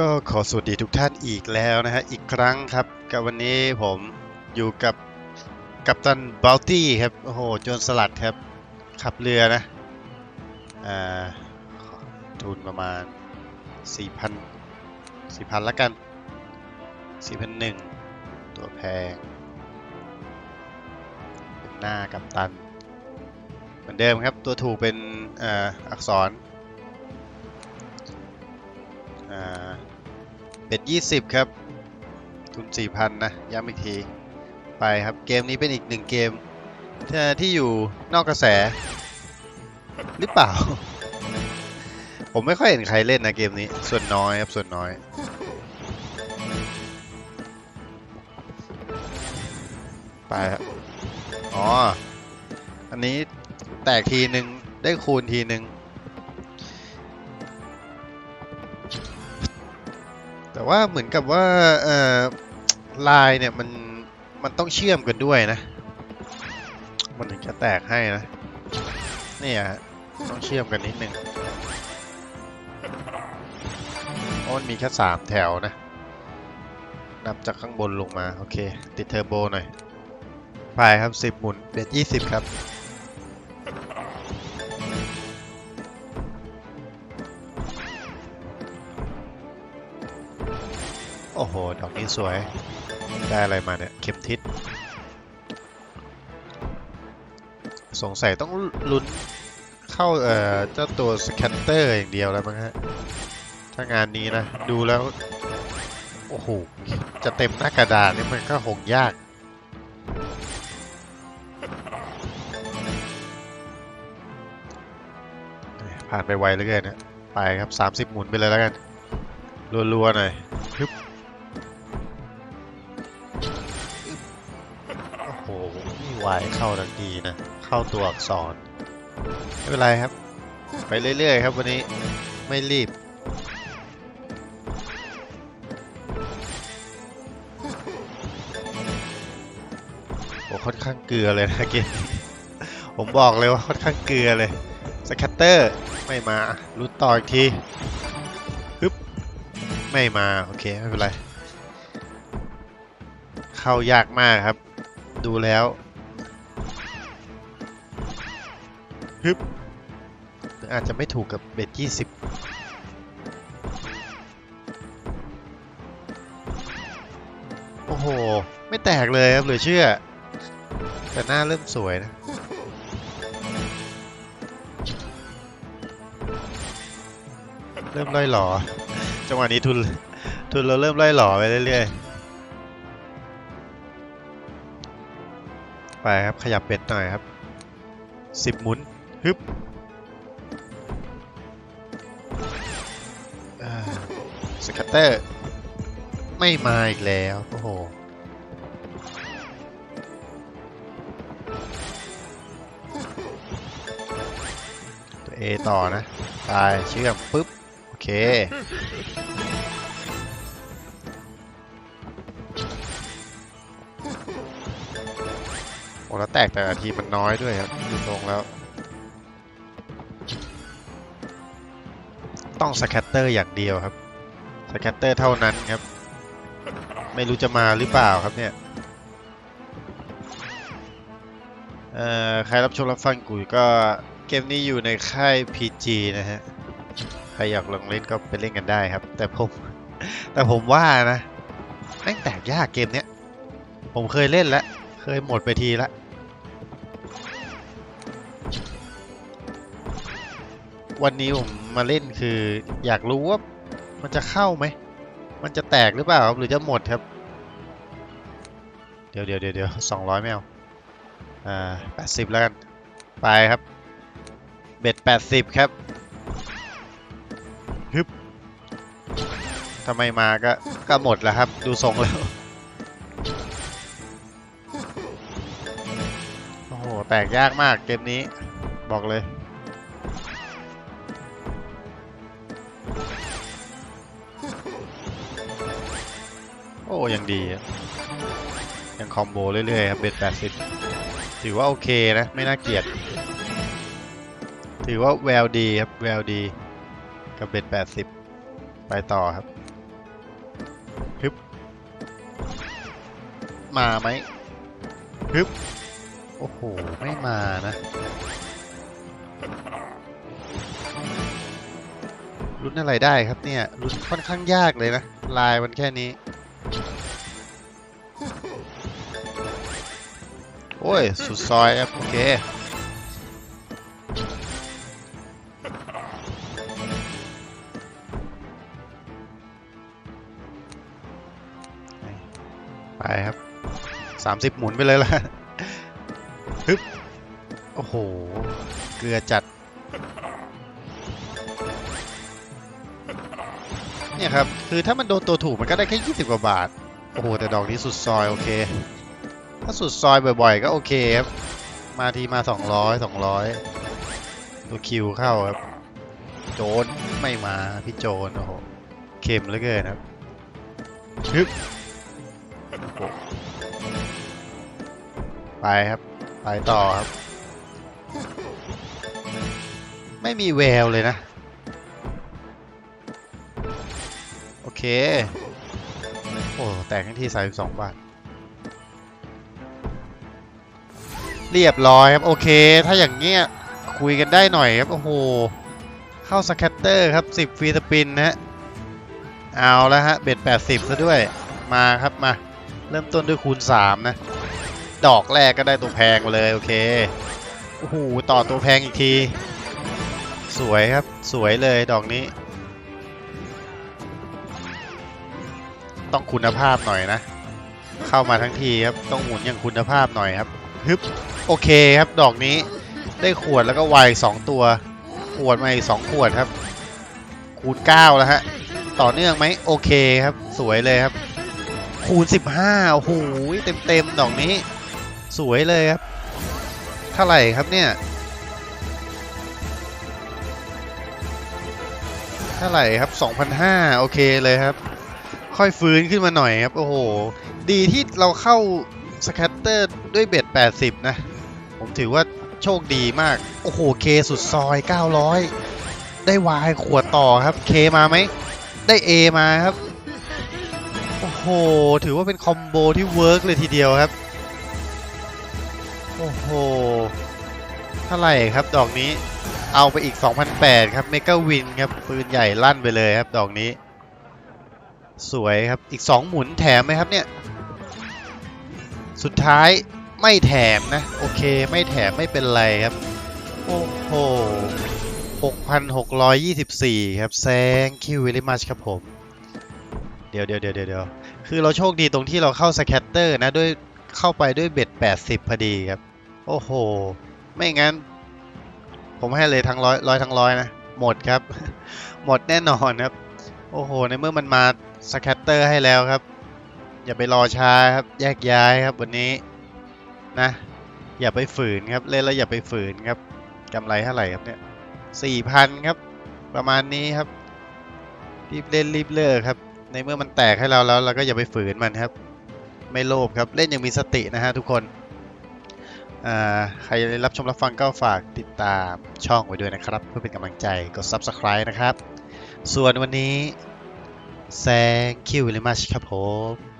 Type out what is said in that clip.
ก็ขอสวัสดีทุกท่านอีกแล้วนะฮะ อีกครั้งครับกับวันนี้ผมอยู่กับกัปตันบัลตี้ครับ โอ้โหโจรสลัดครับ ขับเรือนะ อ่าทุนประมาณ 4,000 4,000ละกัน 4,001 ตัวแพง เป็นหน้ากัปตัน เหมือนเดิมครับตัวถูกเป็นอ่าอักษรอ่า ดยี่สิบครับ ทุนสี่พันนะ ย้ำอีกที ไปครับเกมนี้เป็นอีกหนึ่งเกมที่อยู่นอกกระแส หรือเปล่า ผมไม่ค่อยเห็นใครเล่นนะเกมนี้ ส่วนน้อยครับ ส่วนน้อยไปครับอ๋อ อันนี้แตกทีหนึ่งได้คูณทีหนึ่ง ว่าเหมือนกับว่าเอ่อลายเนี่ยมันมันต้องเชื่อมกันด้วยนะ มันถึงจะแตกให้นะเนี่ยฮะต้องเชื่อมกันนิดนึงเพราะมันมีแค่สามแถวนะ นับจากข้างบนลงมา โอเค ติดเทอร์โบหน่อย ไปครับสิบหมุนเบ็ดยี่สิบครับ โอ้โห ดอกนี้สวย ได้อะไรมาเนี่ย เข็มทิศ สงสัยต้องลุ้นเข้าเอ่อเจ้าตัวสแคนเตอร์อย่างเดียวแล้วมั้งฮะ ถ้างานนี้นะ ดูแล้ว โอ้โห จะเต็มหน้ากระดาษนี่มันก็คงยากผ่านไปไวเหลือเกินนะไปครับ 30 หมุนไปเลยแล้วกัน รัวๆหน่อยฮึบ วายเข้าทันทีนะ เข้าตัวอักษร ไม่เป็นไรครับ ไปเรื่อยๆครับวันนี้ไม่รีบ โอ้ค่อนข้างเกลือเลยนะเกมนี้ผมบอกเลยว่าค่อนข้างเกลือเลย สแคตเตอร์ไม่มาลุ้นต่ออีกทีฮึบไม่มา โอเค ไม่เป็นไร เข้ายากมากครับ ดูแล้ว ฮึบอาจจะไม่ถูกกับเบ็ดยี่สิบโอ้โห ไม่แตกเลยครับเหลือเชื่อ แต่หน้าเริ่มสวยนะเริ่มไล่หลอ จังหวะนี้ทุน ทุนเราเริ่มไล่หลอไปเรื่อยๆ ไปครับ ขยับเป็ดหน่อยครับ สิบหมุน ฮึบสกัตเตอร์ ไม่มาอีกแล้ว โอ้โห ตัว A ต่อนะ ตายเชื่อมปุ๊บ โอเคโอ้แล้วแตกแต่ละทีมันน้อยด้วยครับดูตรงแล้ว ต้องสแคตเตอร์อย่างเดียวครับสแคตเตอร์เท่านั้นครับ ไม่รู้จะมาหรือเปล่าครับเนี่ยเอ่อใครรับชมรับฟังกูอยู่ก็เกมนี้อยู่ในค่าย PG นะฮะ ใครอยากลองเล่นก็ไปเล่นกันได้ครับ แต่ผม แต่ผมว่านะแม่งแตกยากเกมเนี้ย ผมเคยเล่นแล้ว เคยหมดไปทีและ วันนี้ผมมาเล่นคือ อยากรู้ว่ามันจะเข้าไหม มันจะแตกหรือเปล่าครับหรือจะหมดครับ เดี๋ยวเดี๋ยวเดี๋ยวสองร้อยไม่เอาอ่าแปดสิบแล้วกัน ไปครับ เบ็ดแปดสิบครับฮึบทำไมมาก็ก็หมดแล้วครับ ดูทรงแล้ว โอ้โห แตกยากมากเกมนี้ บอกเลย อ้ยังดีอะยังคอมโบเรื่อยๆครับเบ็ดแปดสิบถือว่าโอเคนะ ไม่น่าเกลียด ถือว่าแววดีครับแววดี กับเบ็ดแปดสิบไปต่อครับฮึบมาไหมฮึบโอ้โห ไม่มานะลุ้นอะไรได้ครับเนี่ยลุ้นค่อนข้างยากเลยนะ ลายมันแค่นี้ โอ้ย สุดซอยครับโอเคไปครับสามสิบหมุนไปเลยล่ะฮึบโอ้โห เกลือจัด เนี่ยครับ คือถ้ามันโดนตัวถูกมันก็ได้แค่20กว่าบาท โอ้โห แต่ดอกนี้สุดซอย โอเค ถ้าสุดซอยบ่อยๆ ก็โอเคครับ มาทีมา 200 200 ตัวคิวเข้าครับ โจนไม่มาพี่โจนโอ้โหเข็มเหลือเกินครับฮึบไปครับ ไปต่อครับ ไม่มีแววเลยนะ โอเค โอ้ แตกทั้งที่32บาท เรียบร้อยครับโอเค ถ้าอย่างเงี้ยคุยกันได้หน่อยครับโอ้โหเข้าสแคตเตอร์ครับ 10ฟรีสปินนะฮะเอาแล้วฮะเบ็ด80ซะด้วยมาครับมา เริ่มต้นด้วยคูณ 3 นะ ดอกแรกก็ได้ตัวแพงมาเลยโอเคโอ้โหต่อตัวแพงอีกที สวยครับสวยเลยดอกนี้ ต้องคุณภาพหน่อยนะ เข้ามาทั้งทีครับ ต้องหมุนอย่างคุณภาพหน่อยครับ ฮึบโอเคครับดอกนี้ได้ขวดแล้วก็ไวสองตัว ขวดมาอีกสองขวดครับ คูณ9แล้วฮะต่อเนื่องไหมโอเคครับ สวยเลยครับ คูณ15โอ้โหเต็มๆดอกนี้ สวยเลยครับเท่าไหร่ครับเนี่ยเท่าไหร่ครับ2,500โอเคเลยครับ ค่อยฟื้นขึ้นมาหน่อยครับ โอ้โห ดีที่เราเข้า สแคตเตอร์ด้วยเบ็ด 80 นะ ผมถือว่าโชคดีมาก โอ้โห เคสุดซอย 900 ได้วายขวดต่อครับ เคมาไหม ได้ A มาครับ โอ้โห ถือว่าเป็นคอมโบที่เวิร์กเลยทีเดียวครับ โอ้โห เท่าไหร่ครับดอกนี้ เอาไปอีก 2,008 ครับเมกาวินครับ ปืนใหญ่ลั่นไปเลยครับดอกนี้ สวยครับ อีก 2 หมุนแถมไหมครับเนี่ย สุดท้ายไม่แถมนะ โอเคไม่แถมไม่เป็นไรครับ โอ้โห 6,624 ครับแซงคิววิลิมัชครับผม เดี๋ยวเดี๋ยวเดี๋ยวเดี๋ยวคือเราโชคดีตรงที่เราเข้าสแคตเตอร์นะด้วยเข้าไปด้วยเบ็ด 80 พอดีครับ โอ้โห ไม่งั้น ผมให้เลยทั้งร้อยร้อยทั้งร้อยนะ หมดครับ หมดแน่นอนครับ โอ้โห ในเมื่อมันมาสแคตเตอร์ให้แล้วครับ อย่าไปรอช้าครับแยกย้ายครับวันนี้นะ อย่าไปฝืนครับเล่นแล้วอย่าไปฝืนครับกำไรเท่าไหร่ครับเนี่ยสี่พันครับ ประมาณนี้ครับรีบเล่นรีบเลิกครับ ในเมื่อมันแตกให้เราแล้วเราก็อย่าไปฝืนมันครับ ไม่โลภครับเล่นอย่างมีสตินะฮะทุกคนใครรับชมรับฟังก็ฝากติดตามช่องไว้ด้วยนะครับ เพื่อเป็นกำลังใจกด Subscribe นะครับ ส่วนวันนี้แซงคิวลิมัชครับผม